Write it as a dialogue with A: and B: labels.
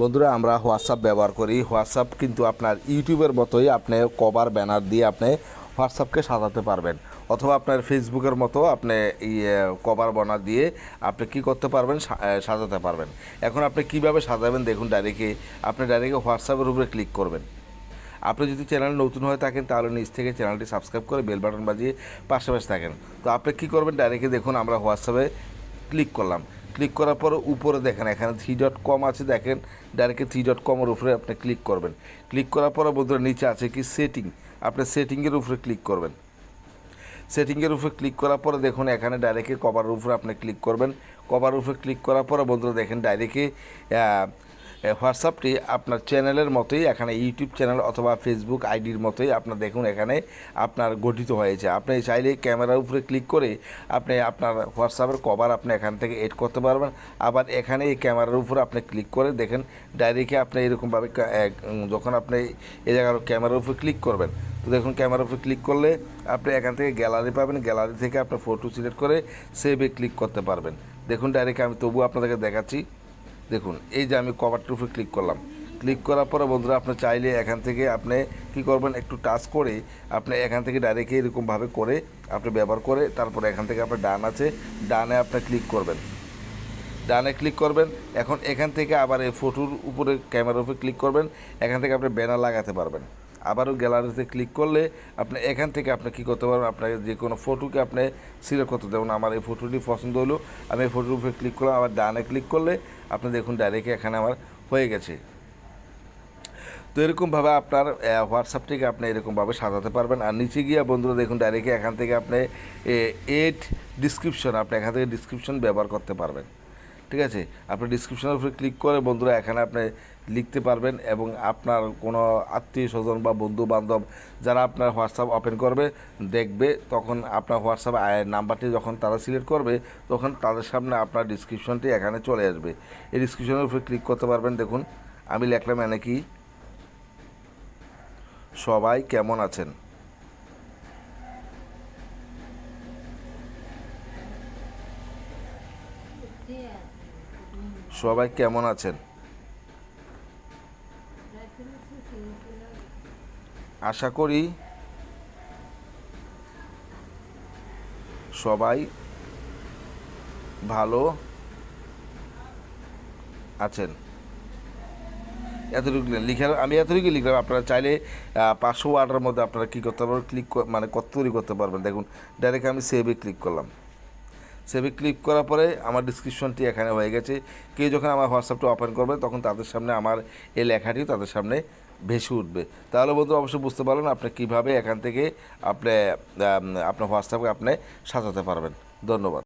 A: বন্ধুরা, আমরা হোয়াটসঅ্যাপ ব্যবহার করি। হোয়াটসঅ্যাপ কিন্তু আপনার ইউটিউবের মতোই আপনি কভার ব্যানার দিয়ে আপনি হোয়াটসঅ্যাপকে সাজাতে পারবেন। অথবা আপনার ফেসবুকের মতো আপনি কভার বানা দিয়ে আপনি কি করতে পারবেন সাজাতে পারবেন। এখন আপনি কীভাবে সাজাবেন দেখুন ডাইরেক্টে আপনি ডাইরেক্টে হোয়াটসঅ্যাপের উপরে ক্লিক করবেন। আপনি যদি চ্যানেল নতুন হয়ে থাকেন, তাহলে নিচ থেকে চ্যানেলটি সাবস্ক্রাইব করে বেল বাটন বাজিয়ে পাশে পাশে থাকেন। তো আপনি কী করবেন ডাইরেক্টে দেখুন আমরা হোয়াটসঅ্যাপে ক্লিক করলাম। ক্লিক করার পর উপরে দেখেন, এখানে থ্রি ডট কম আছে, দেখেন ডাইরেক্টে থ্রি ডট কমের উপরে আপনি ক্লিক করবেন। ক্লিক করার পর বন্ধুরা নিচে আছে কি সেটিং আপনি সেটিংয়ের উপরে ক্লিক করবেন। সেটিংয়ের উপরে ক্লিক করার পরে দেখুন, এখানে ডাইরেক্টে কভারের উপরে আপনি ক্লিক করবেন। কভার উপরে ক্লিক করার পরে বন্ধুরা দেখেন ডাইরেক্টে হোয়াটসঅ্যাপটি আপনার চ্যানেলের মতোই, এখানে ইউটিউব চ্যানেল অথবা ফেসবুক আইডির মতোই আপনার দেখুন, এখানে আপনার গঠিত হয়েছে। আপনি চাইলে ক্যামেরার উপরে ক্লিক করে আপনি আপনার হোয়াটসঅ্যাপের কভার আপনি এখান থেকে এড করতে পারবেন। আবার এখানে এই ক্যামেরার উপরে আপনি ক্লিক করে দেখেন ডাইরেক্টে আপনি এরকমভাবে যখন আপনি এই জায়গার ক্যামেরার উপরে ক্লিক করবেন, তো দেখুন ক্যামেরার উপরে ক্লিক করলে আপনি এখান থেকে গ্যালারি পাবেন। গ্যালারি থেকে আপনার ফটো সিলেক্ট করে সেভে ক্লিক করতে পারবেন। দেখুন ডাইরেক্ট আমি তবু আপনাদেরকে দেখাচ্ছি দেখুন, এই যে আমি কভারটার উপরে ক্লিক করলাম। ক্লিক করার পরে বন্ধুরা, আপনি চাইলে এখান থেকে আপনি কি করবেন, একটু টাচ করে আপনি এখান থেকে ডাইরেক্ট এরকমভাবে করে আপনি ব্যবহার করে তারপর এখান থেকে আপনার ডান আছে, ডানে আপনি ক্লিক করবেন। ডানে ক্লিক করবেন, এখন এখান থেকে আবার এই ফটোর উপরে ক্যামেরার উপরে ক্লিক করবেন, এখান থেকে আপনি ব্যানার লাগাতে পারবেন। আবারও গ্যালারিতে ক্লিক করলে আপনি এখান থেকে আপনি কী করতে পারবেন? আপনাকে যে কোনো ফটোকে আপনি সিলেক্ট করতে দেবেন আমার এই ফটোটি পছন্দ হলো, আমি এই ফটোর উপরে ক্লিক করলাম, আবার ডানে ক্লিক করলে আপনি দেখুন ডাইরেক্ট এখানে আমার হয়ে গেছে। তো এরকমভাবে আপনার হোয়াটসঅ্যাপটিকে আপনি এরকমভাবে সাজাতে পারবেন। আর নিচে গিয়ে বন্ধুরা দেখুন ডাইরেক্ট এখান থেকে আপনি এড ডিসক্রিপশন আপনি এখান থেকে ডিসক্রিপশন ব্যবহার করতে পারবেন। ঠিক আছে? আপনি ডিসক্রিপশনের উপরে ক্লিক করে বন্ধুরা এখানে আপনি লিখতে পারবেন এবং আপনার কোনো আত্মীয় স্বজন বা বন্ধু বান্ধব যারা আপনার হোয়াটসঅ্যাপ ওপেন করবে, দেখবে, তখন আপনার হোয়াটসঅ্যাপ নাম্বারটি যখন তারা সিলেক্ট করবে, তখন তাদের সামনে আপনার ডিসক্রিপশনটি এখানে চলে আসবে। এই ডিসক্রিপশনের উপরে ক্লিক করতে পারবেন, দেখুন, আমি লিখলাম এনে কি? সবাই কেমন আছেন? সবাই কেমন আছেন? আশা করি সবাই ভালো আছেন। এতটুকু লিখার আমি এতটুকু লিখলাম, আপনারা চাইলে পাঁচশো ওয়ার্ডের মধ্যে আপনারা কী করতে পারবেন ক্লিক মানে কত তৈরি করতে পারবেন। দেখুন ডাইরেক্ট আমি সেভে ক্লিক করলাম। সেভে ক্লিক করার পরে আমার ডিসক্রিপশনটি এখানে হয়ে গেছে। কেউ যখন আমার হোয়াটসঅ্যাপটা ওপেন করবে, তখন তাদের সামনে আমার এই লেখাটিও তাদের সামনে ভেসে উঠবে। তাহলে বন্ধু অবশ্যই বুঝতে পারবেন আপনি কীভাবে এখান থেকে আপনি আপনার হোয়াটসঅ্যাপকে আপনি সাজাতে পারবেন। ধন্যবাদ।